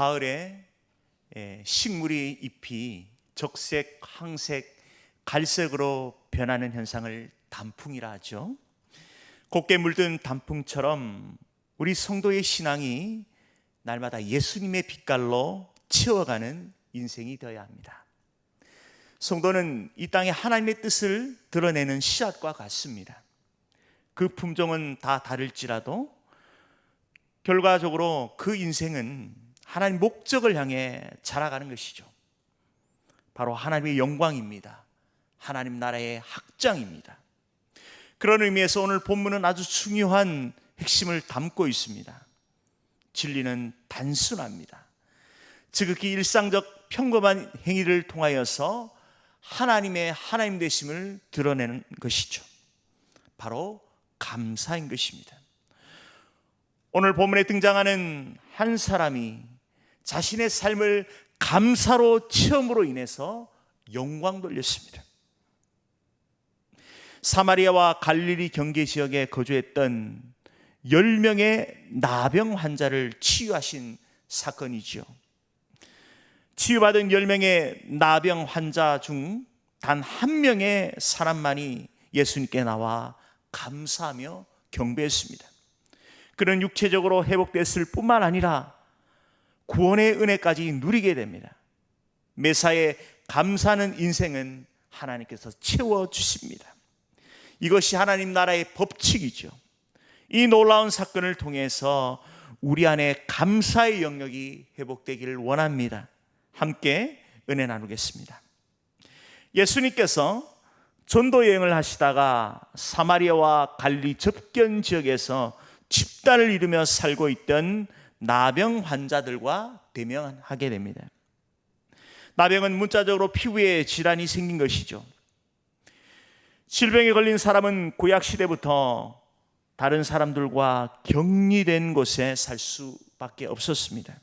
가을에 예, 식물이 잎이 적색, 황색, 갈색으로 변하는 현상을 단풍이라 하죠. 곱게 물든 단풍처럼 우리 성도의 신앙이 날마다 예수님의 빛깔로 채워가는 인생이 되어야 합니다. 성도는 이 땅에 하나님의 뜻을 드러내는 씨앗과 같습니다. 그 품종은 다 다를지라도 결과적으로 그 인생은 하나님 목적을 향해 자라가는 것이죠. 바로 하나님의 영광입니다. 하나님 나라의 확장입니다. 그런 의미에서 오늘 본문은 아주 중요한 핵심을 담고 있습니다. 진리는 단순합니다. 지극히 일상적 평범한 행위를 통하여서 하나님의 하나님 되심을 드러내는 것이죠. 바로 감사인 것입니다. 오늘 본문에 등장하는 한 사람이 자신의 삶을 감사로 체험으로 인해서 영광 돌렸습니다. 사마리아와 갈릴리 경계 지역에 거주했던 10명의 나병 환자를 치유하신 사건이지요. 치유받은 10명의 나병 환자 중 단 한 명의 사람만이 예수님께 나와 감사하며 경배했습니다. 그는 육체적으로 회복됐을 뿐만 아니라 구원의 은혜까지 누리게 됩니다. 매사에 감사하는 인생은 하나님께서 채워 주십니다. 이것이 하나님 나라의 법칙이죠. 이 놀라운 사건을 통해서 우리 안에 감사의 영역이 회복되기를 원합니다. 함께 은혜 나누겠습니다. 예수님께서 전도 여행을 하시다가 사마리아와 갈리 접견 지역에서 집단을 이루며 살고 있던 나병 환자들과 대면하게 됩니다. 나병은 문자적으로 피부에 질환이 생긴 것이죠. 질병에 걸린 사람은 구약 시대부터 다른 사람들과 격리된 곳에 살 수밖에 없었습니다.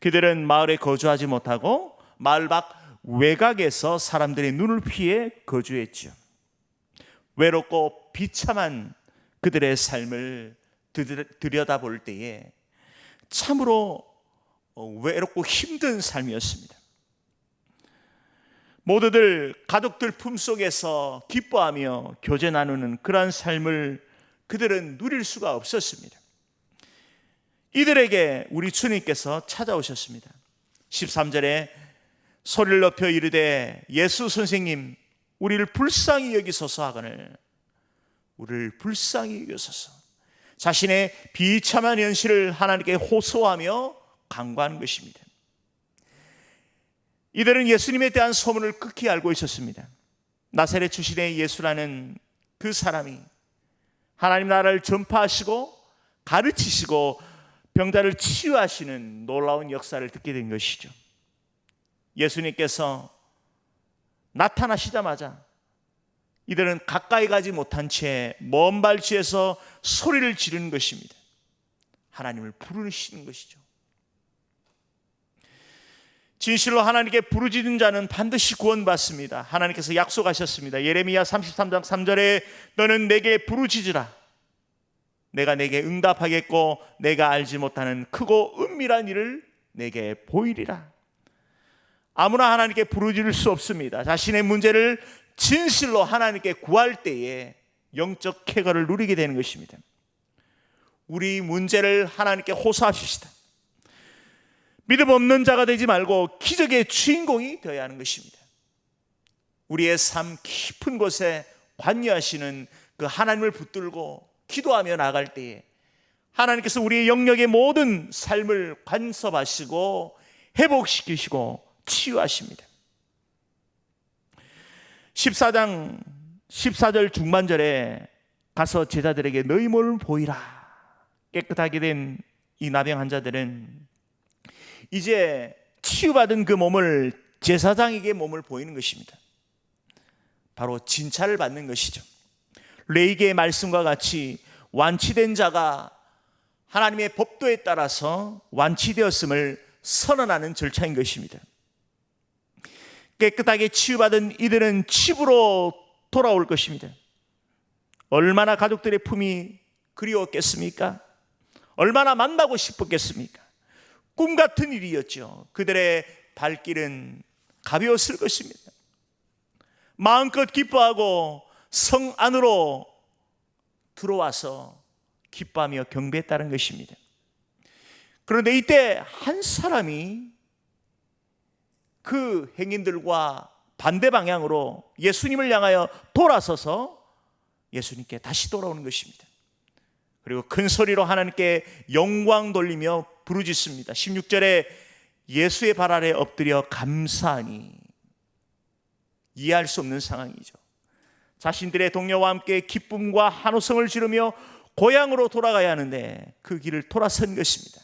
그들은 마을에 거주하지 못하고 마을 밖 외곽에서 사람들의 눈을 피해 거주했지요. 외롭고 비참한 그들의 삶을 들여다볼 때에 참으로 외롭고 힘든 삶이었습니다. 모두들 가족들 품속에서 기뻐하며 교제 나누는 그러한 삶을 그들은 누릴 수가 없었습니다. 이들에게 우리 주님께서 찾아오셨습니다. 13절에 소리를 높여 이르되 예수 선생님 우리를 불쌍히 여기소서 하거늘 우리를 불쌍히 여기소서 자신의 비참한 현실을 하나님께 호소하며 강구하는 것입니다. 이들은 예수님에 대한 소문을 극히 알고 있었습니다. 나사렛 출신의 예수라는 그 사람이 하나님 나라를 전파하시고 가르치시고 병자를 치유하시는 놀라운 역사를 듣게 된 것이죠. 예수님께서 나타나시자마자 이들은 가까이 가지 못한 채 먼 발치에서 소리를 지르는 것입니다. 하나님을 부르시는 것이죠. 진실로 하나님께 부르짖는 자는 반드시 구원받습니다. 하나님께서 약속하셨습니다. 예레미야 33장 3절에 너는 내게 부르짖으라. 내가 내게 응답하겠고 내가 알지 못하는 크고 은밀한 일을 내게 보이리라. 아무나 하나님께 부르짖을 수 없습니다. 자신의 문제를 진실로 하나님께 구할 때에 영적 쾌거를 누리게 되는 것입니다. 우리 문제를 하나님께 호소합시다. 믿음 없는 자가 되지 말고 기적의 주인공이 되어야 하는 것입니다. 우리의 삶 깊은 곳에 관여하시는 그 하나님을 붙들고 기도하며 나갈 때에 하나님께서 우리의 영역의 모든 삶을 간섭하시고 회복시키시고 치유하십니다. 14장 14절 중반절에 가서 제자들에게 너희 몸을 보이라 깨끗하게 된 이 나병 환자들은 이제 치유받은 그 몸을 제사장에게 몸을 보이는 것입니다. 바로 진찰을 받는 것이죠. 레이게의 말씀과 같이 완치된 자가 하나님의 법도에 따라서 완치되었음을 선언하는 절차인 것입니다. 깨끗하게 치유받은 이들은 집으로 돌아올 것입니다. 얼마나 가족들의 품이 그리웠겠습니까? 얼마나 만나고 싶었겠습니까? 꿈 같은 일이었죠. 그들의 발길은 가벼웠을 것입니다. 마음껏 기뻐하고 성 안으로 들어와서 기뻐하며 경배했다는 것입니다. 그런데 이때 한 사람이 그 행인들과 반대 방향으로 예수님을 향하여 돌아서서 예수님께 다시 돌아오는 것입니다. 그리고 큰 소리로 하나님께 영광 돌리며 부르짖습니다. 16절에 예수의 발 아래 엎드려 감사하니 이해할 수 없는 상황이죠. 자신들의 동료와 함께 기쁨과 한호성을 지르며 고향으로 돌아가야 하는데 그 길을 돌아선 것입니다.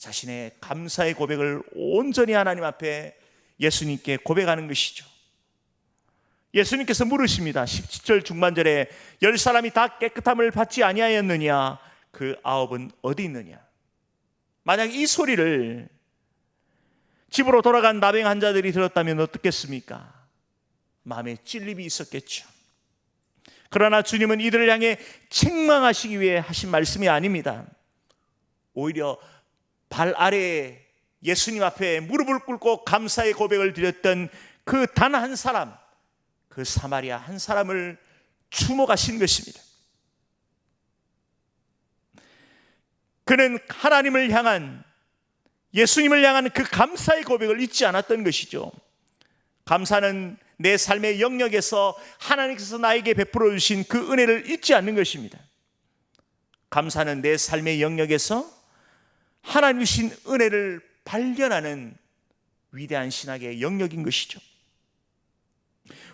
자신의 감사의 고백을 온전히 하나님 앞에 예수님께 고백하는 것이죠. 예수님께서 물으십니다. 17절 중반절에 열 사람이 다 깨끗함을 받지 아니하였느냐? 그 아홉은 어디 있느냐? 만약 이 소리를 집으로 돌아간 나병 환자들이 들었다면 어떻겠습니까? 마음에 찔림이 있었겠죠. 그러나 주님은 이들을 향해 책망하시기 위해 하신 말씀이 아닙니다. 오히려 발 아래에 예수님 앞에 무릎을 꿇고 감사의 고백을 드렸던 그 단 한 사람, 그 사마리아 한 사람을 주목하신 것입니다. 그는 하나님을 향한 예수님을 향한 그 감사의 고백을 잊지 않았던 것이죠. 감사는 내 삶의 영역에서 하나님께서 나에게 베풀어 주신 그 은혜를 잊지 않는 것입니다. 감사는 내 삶의 영역에서 하나님 주신 은혜를 발견하는 위대한 신학의 영역인 것이죠.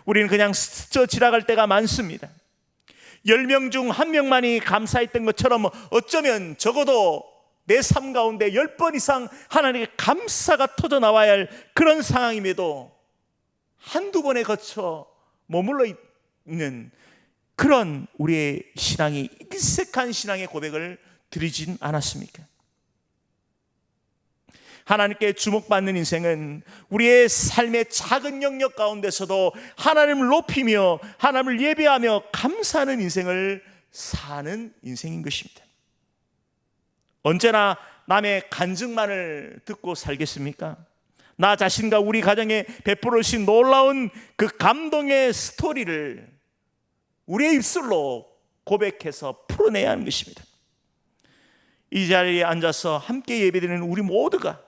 우리는 그냥 스쳐 지나갈 때가 많습니다. 10명 중한 명만이 감사했던 것처럼 어쩌면 적어도 내 삶 가운데 10번 이상 하나님께 감사가 터져 나와야 할 그런 상황임에도 한두 번에 거쳐 머물러 있는 그런 우리의 신앙이 익색한 신앙의 고백을 드리진 않았습니까? 하나님께 주목받는 인생은 우리의 삶의 작은 영역 가운데서도 하나님을 높이며 하나님을 예배하며 감사하는 인생을 사는 인생인 것입니다. 언제나 남의 간증만을 듣고 살겠습니까? 나 자신과 우리 가정에 베풀어 주신 놀라운 그 감동의 스토리를 우리의 입술로 고백해서 풀어내야 하는 것입니다. 이 자리에 앉아서 함께 예배드리는 우리 모두가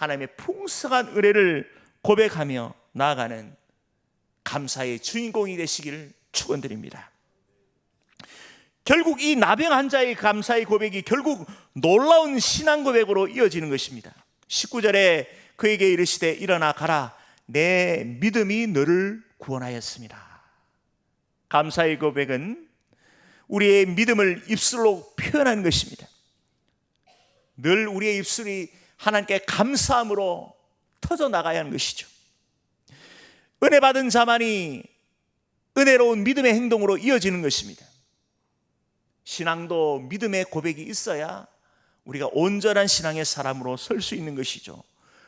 하나님의 풍성한 은혜를 고백하며 나아가는 감사의 주인공이 되시기를 축원드립니다. 결국 이 나병 환자의 감사의 고백이 결국 놀라운 신앙 고백으로 이어지는 것입니다. 19절에 그에게 이르시되 일어나 가라 내 믿음이 너를 구원하였습니다. 감사의 고백은 우리의 믿음을 입술로 표현하는 것입니다. 늘 우리의 입술이 하나님께 감사함으로 터져 나가야 하는 것이죠. 은혜 받은 자만이 은혜로운 믿음의 행동으로 이어지는 것입니다. 신앙도 믿음의 고백이 있어야 우리가 온전한 신앙의 사람으로 설 수 있는 것이죠.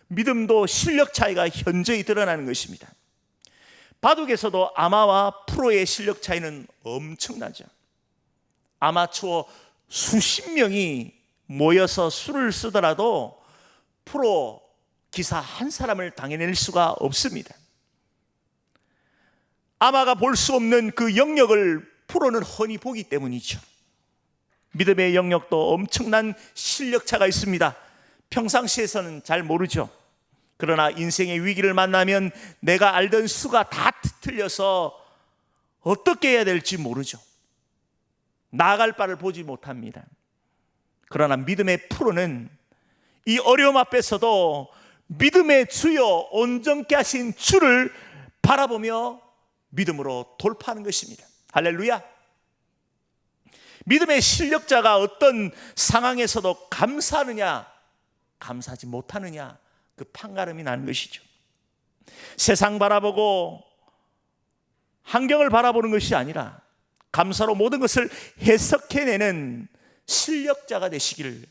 믿음도 실력 차이가 현저히 드러나는 것입니다. 바둑에서도 아마와 프로의 실력 차이는 엄청나죠. 아마추어 수십 명이 모여서 수를 쓰더라도 프로 기사 한 사람을 당해낼 수가 없습니다. 아마가 볼 수 없는 그 영역을 프로는 훤히 보기 때문이죠. 믿음의 영역도 엄청난 실력차가 있습니다. 평상시에서는 잘 모르죠. 그러나 인생의 위기를 만나면 내가 알던 수가 다 틀려서 어떻게 해야 될지 모르죠. 나아갈 바를 보지 못합니다. 그러나 믿음의 프로는 이 어려움 앞에서도 믿음의 주여 온전케 하신 주를 바라보며 믿음으로 돌파하는 것입니다. 할렐루야. 믿음의 실력자가 어떤 상황에서도 감사하느냐, 감사하지 못하느냐, 그 판가름이 나는 것이죠. 세상 바라보고 환경을 바라보는 것이 아니라 감사로 모든 것을 해석해내는 실력자가 되시기를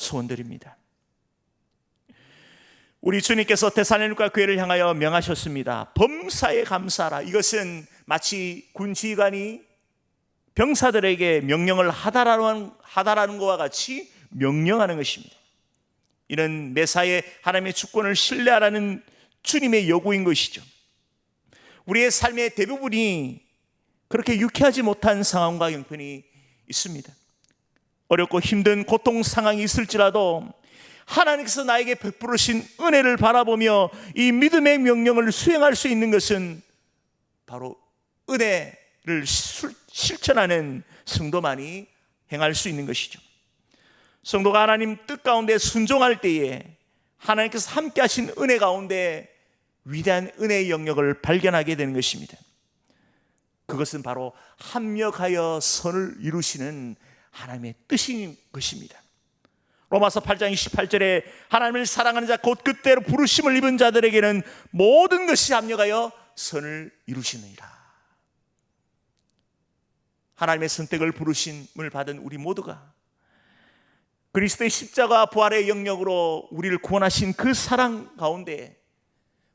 소원드립니다. 우리 주님께서 테살로니가 교회를 향하여 명하셨습니다. 범사에 감사하라. 이것은 마치 군 지휘관이 병사들에게 명령을 하다라는, 하다라는 것과 같이 명령하는 것입니다. 이는 매사에 하나님의 주권을 신뢰하라는 주님의 요구인 것이죠. 우리의 삶의 대부분이 그렇게 유쾌하지 못한 상황과 형편이 있습니다. 어렵고 힘든 고통 상황이 있을지라도 하나님께서 나에게 베푸르신 은혜를 바라보며 이 믿음의 명령을 수행할 수 있는 것은 바로 은혜를 실천하는 성도만이 행할 수 있는 것이죠. 성도가 하나님 뜻 가운데 순종할 때에 하나님께서 함께 하신 은혜 가운데 위대한 은혜의 영역을 발견하게 되는 것입니다. 그것은 바로 합력하여 선을 이루시는 하나님의 뜻인 것입니다. 로마서 8장 28절에 하나님을 사랑하는 자 곧 그때로 부르심을 입은 자들에게는 모든 것이 합력하여 선을 이루시느니라. 하나님의 선택을 부르심을 받은 우리 모두가 그리스도의 십자가 부활의 영역으로 우리를 구원하신 그 사랑 가운데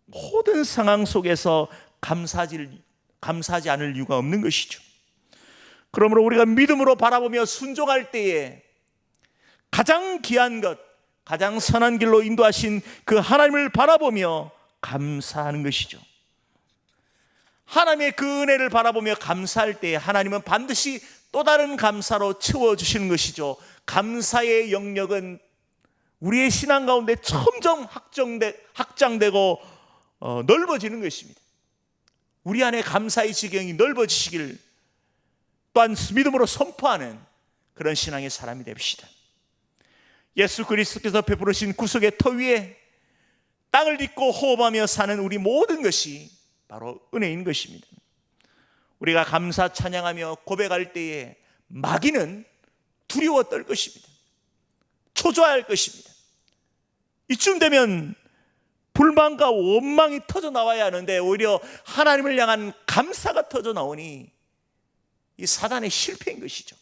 모든 상황 속에서 감사하지, 감사하지 않을 이유가 없는 것이죠. 그러므로 우리가 믿음으로 바라보며 순종할 때에 가장 귀한 것, 가장 선한 길로 인도하신 그 하나님을 바라보며 감사하는 것이죠. 하나님의 그 은혜를 바라보며 감사할 때 하나님은 반드시 또 다른 감사로 채워주시는 것이죠. 감사의 영역은 우리의 신앙 가운데 점점 확정되, 확장되고 어, 넓어지는 것입니다. 우리 안에 감사의 지경이 넓어지시길 또한 믿음으로 선포하는 그런 신앙의 사람이 됩시다. 예수 그리스도께서 베푸르신 구속의 터 위에 땅을 딛고 호흡하며 사는 우리 모든 것이 바로 은혜인 것입니다. 우리가 감사 찬양하며 고백할 때에 마귀는 두려워 떨 것입니다. 초조할 것입니다. 이쯤 되면 불만과 원망이 터져 나와야 하는데 오히려 하나님을 향한 감사가 터져 나오니 이 사단의 실패인 것이죠.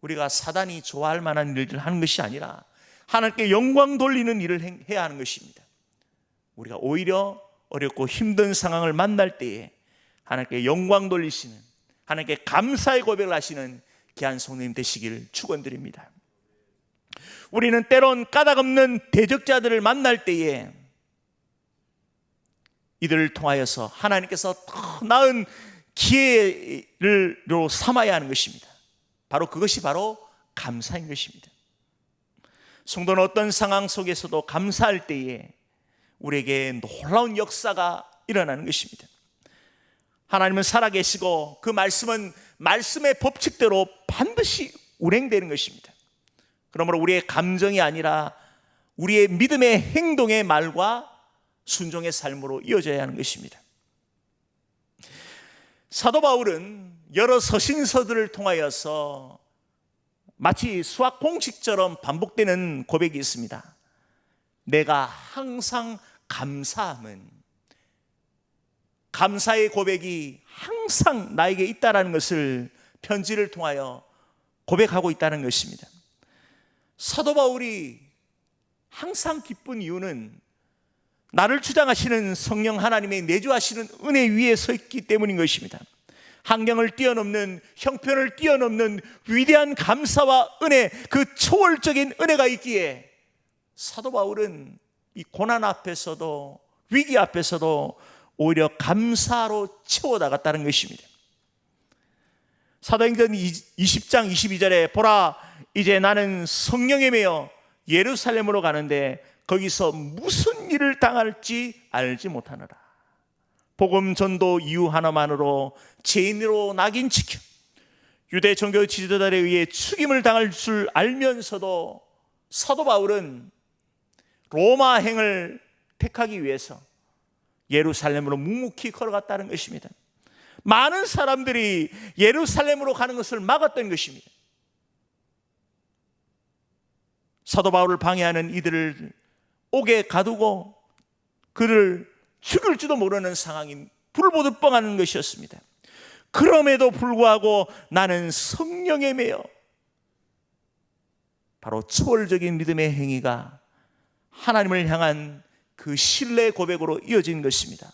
우리가 사단이 좋아할 만한 일을 하는 것이 아니라 하나님께 영광 돌리는 일을 해야 하는 것입니다. 우리가 오히려 어렵고 힘든 상황을 만날 때에 하나님께 영광 돌리시는 하나님께 감사의 고백을 하시는 귀한 성님 되시길 축원드립니다. 우리는 때론 까닭없는 대적자들을 만날 때에 이들을 통하여서 하나님께서 더 나은 기회로 삼아야 하는 것입니다. 바로 그것이 바로 감사인 것입니다. 성도는 어떤 상황 속에서도 감사할 때에 우리에게 놀라운 역사가 일어나는 것입니다. 하나님은 살아계시고 그 말씀은 말씀의 법칙대로 반드시 운행되는 것입니다. 그러므로 우리의 감정이 아니라 우리의 믿음의 행동의 말과 순종의 삶으로 이어져야 하는 것입니다. 사도 바울은 여러 서신서들을 통하여서 마치 수학 공식처럼 반복되는 고백이 있습니다. 내가 항상 감사함은 감사의 고백이 항상 나에게 있다라는 것을 편지를 통하여 고백하고 있다는 것입니다. 사도 바울이 항상 기쁜 이유는 나를 주장하시는 성령 하나님의 내주하시는 은혜 위에 서 있기 때문인 것입니다. 환경을 뛰어넘는 형편을 뛰어넘는 위대한 감사와 은혜 그 초월적인 은혜가 있기에 사도 바울은 이 고난 앞에서도 위기 앞에서도 오히려 감사로 채워 나갔다는 것입니다. 사도행전 20장 22절에 보라 이제 나는 성령에 매여 예루살렘으로 가는데 거기서 무슨 일을 당할지 알지 못하노라. 복음 전도 이유 하나만으로 죄인으로 낙인 지켜 유대 종교 지도자들에 의해 죽임을 당할 줄 알면서도 사도 바울은 로마 행을 택하기 위해서 예루살렘으로 묵묵히 걸어갔다는 것입니다. 많은 사람들이 예루살렘으로 가는 것을 막았던 것입니다. 사도 바울을 방해하는 이들을 옥에 가두고 그를 죽일지도 모르는 상황인 불보듯 뻥하는 것이었습니다. 그럼에도 불구하고 나는 성령에 매여 바로 초월적인 믿음의 행위가 하나님을 향한 그 신뢰 고백으로 이어진 것입니다.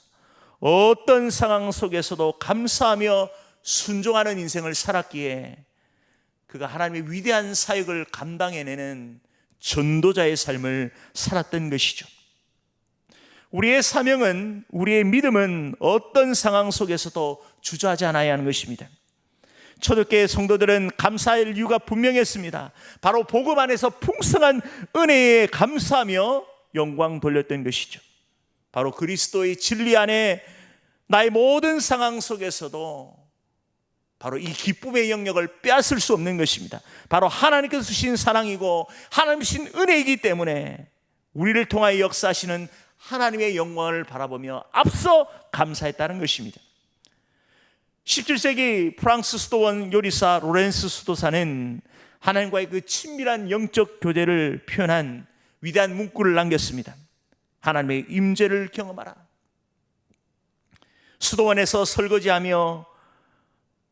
어떤 상황 속에서도 감사하며 순종하는 인생을 살았기에 그가 하나님의 위대한 사역을 감당해내는 전도자의 삶을 살았던 것이죠. 우리의 사명은 우리의 믿음은 어떤 상황 속에서도 주저하지 않아야 하는 것입니다. 초대교회 성도들은 감사할 이유가 분명했습니다. 바로 복음 안에서 풍성한 은혜에 감사하며 영광 돌렸던 것이죠. 바로 그리스도의 진리 안에 나의 모든 상황 속에서도 바로 이 기쁨의 영역을 빼앗을 수 없는 것입니다. 바로 하나님께서 주신 사랑이고 하나님 주신 은혜이기 때문에 우리를 통하여 역사하시는 하나님의 영광을 바라보며 앞서 감사했다는 것입니다. 17세기 프랑스 수도원 요리사 로렌스 수도사는 하나님과의 그 친밀한 영적 교제를 표현한 위대한 문구를 남겼습니다. 하나님의 임재를 경험하라. 수도원에서 설거지하며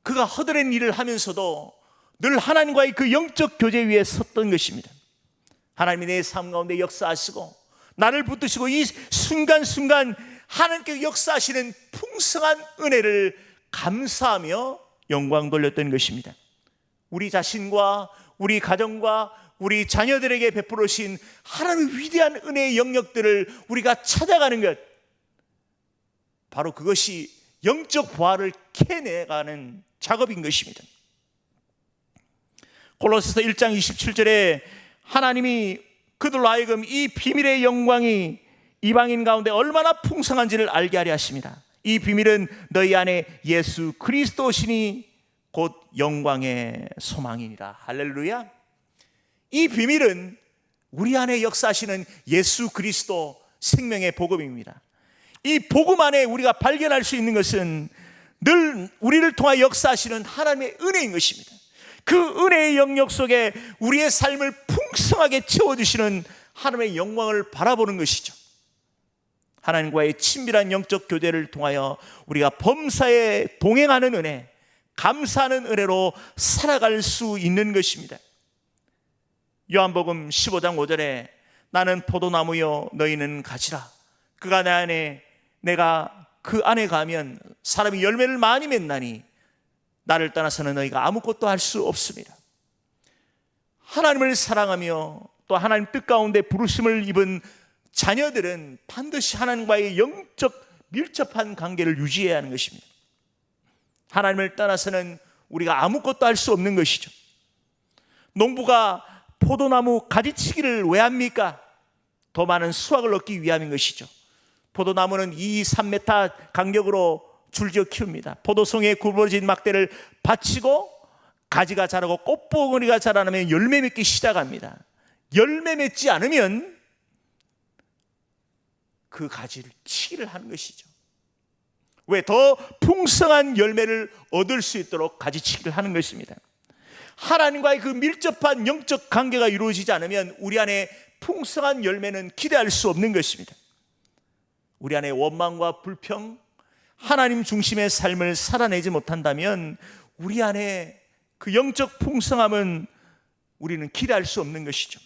그가 허드렛 일을 하면서도 늘 하나님과의 그 영적 교제 위에 섰던 것입니다. 하나님이 내 삶 가운데 역사하시고 나를 붙드시고 이 순간순간 하나님께 역사하시는 풍성한 은혜를 감사하며 영광 돌렸던 것입니다. 우리 자신과 우리 가정과 우리 자녀들에게 베풀으신 하나님의 위대한 은혜의 영역들을 우리가 찾아가는 것. 바로 그것이 영적 부활을 캐내가는 작업인 것입니다. 골로새서 1장 27절에 하나님이 그들로 하여금 이 비밀의 영광이 이방인 가운데 얼마나 풍성한지를 알게 하려 하십니다. 이 비밀은 너희 안에 예수 그리스도시니 곧 영광의 소망이니라. 할렐루야. 이 비밀은 우리 안에 역사하시는 예수 그리스도 생명의 복음입니다. 이 복음 안에 우리가 발견할 수 있는 것은 늘 우리를 통하 역사하시는 하나님의 은혜인 것입니다. 그 은혜의 영역 속에 우리의 삶을 풍성하게 채워주시는 하나님의 영광을 바라보는 것이죠. 하나님과의 친밀한 영적 교제를 통하여 우리가 범사에 동행하는 은혜, 감사하는 은혜로 살아갈 수 있는 것입니다. 요한복음 15장 5절에 나는 포도나무요 너희는 가지라. 그가 내 안에 내가 그 안에 가면 사람이 열매를 많이 맺나니 나를 떠나서는 너희가 아무것도 할 수 없습니다. 하나님을 사랑하며 또 하나님 뜻 가운데 부르심을 입은 자녀들은 반드시 하나님과의 영적 밀접한 관계를 유지해야 하는 것입니다. 하나님을 떠나서는 우리가 아무것도 할 수 없는 것이죠. 농부가 포도나무 가지치기를 왜 합니까? 더 많은 수확을 얻기 위함인 것이죠. 포도나무는 2, 3m 간격으로 줄지어 키웁니다. 포도송에 굽어진 막대를 받치고 가지가 자라고 꽃봉오리가 자라나면 열매 맺기 시작합니다. 열매 맺지 않으면 그 가지를 치기를 하는 것이죠. 왜 더 풍성한 열매를 얻을 수 있도록 가지치기를 하는 것입니다. 하나님과의 그 밀접한 영적 관계가 이루어지지 않으면 우리 안에 풍성한 열매는 기대할 수 없는 것입니다. 우리 안에 원망과 불평, 하나님 중심의 삶을 살아내지 못한다면 우리 안에 그 영적 풍성함은 우리는 기대할 수 없는 것이죠.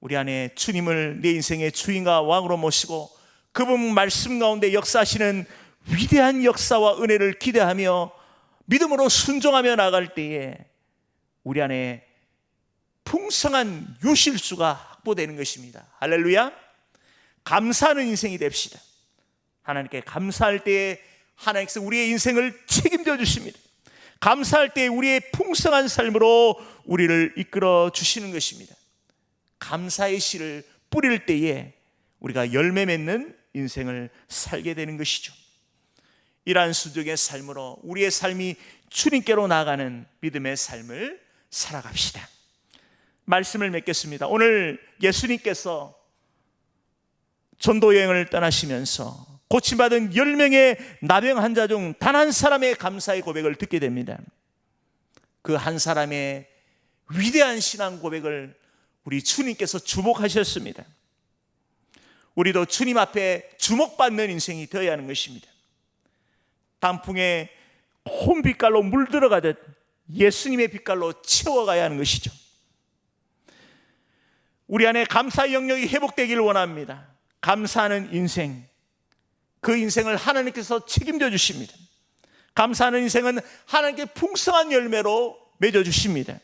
우리 안에 주님을 내 인생의 주인과 왕으로 모시고 그분 말씀 가운데 역사하시는 위대한 역사와 은혜를 기대하며 믿음으로 순종하며 나갈 때에 우리 안에 풍성한 유실수가 확보되는 것입니다. 할렐루야. 감사하는 인생이 됩시다. 하나님께 감사할 때에 하나님께서 우리의 인생을 책임져 주십니다. 감사할 때 우리의 풍성한 삶으로 우리를 이끌어 주시는 것입니다. 감사의 씨를 뿌릴 때에 우리가 열매 맺는 인생을 살게 되는 것이죠. 이러한 수족의 삶으로 우리의 삶이 주님께로 나가는 믿음의 삶을 살아갑시다. 말씀을 맺겠습니다. 오늘 예수님께서 전도 여행을 떠나시면서 고침받은 10명의 나병 환자 중 단 한 사람의 감사의 고백을 듣게 됩니다. 그 한 사람의 위대한 신앙 고백을 우리 주님께서 주목하셨습니다. 우리도 주님 앞에 주목받는 인생이 되어야 하는 것입니다. 단풍에 혼빛깔로 물들어가듯 예수님의 빛깔로 채워가야 하는 것이죠. 우리 안에 감사 영역이 회복되기를 원합니다. 감사하는 인생, 그 인생을 하나님께서 책임져 주십니다. 감사하는 인생은 하나님께 풍성한 열매로 맺어 주십니다.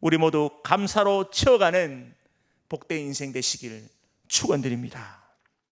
우리 모두 감사로 채워가는 복된 인생 되시길 축원드립니다.